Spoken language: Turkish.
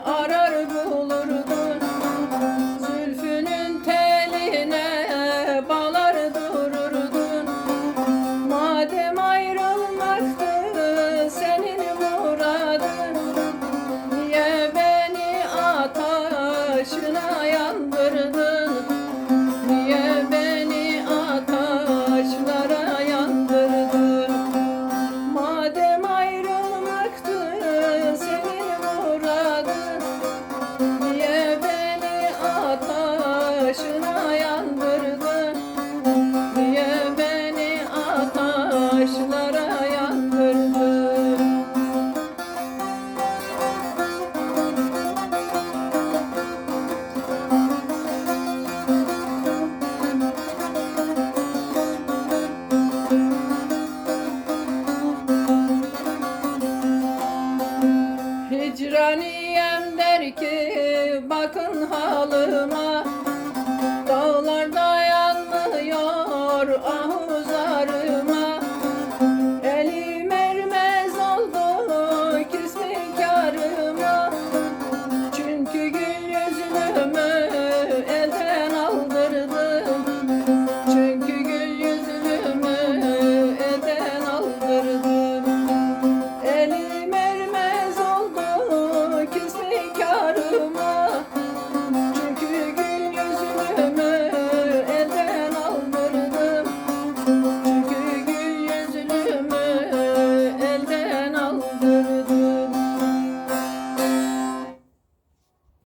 arar bulurdun Zülfünün teline balar dururdun. Madem ayrılmaktı senin muradın Niye beni ataşına yandırdın. Hicraniyem der ki bakın halıma.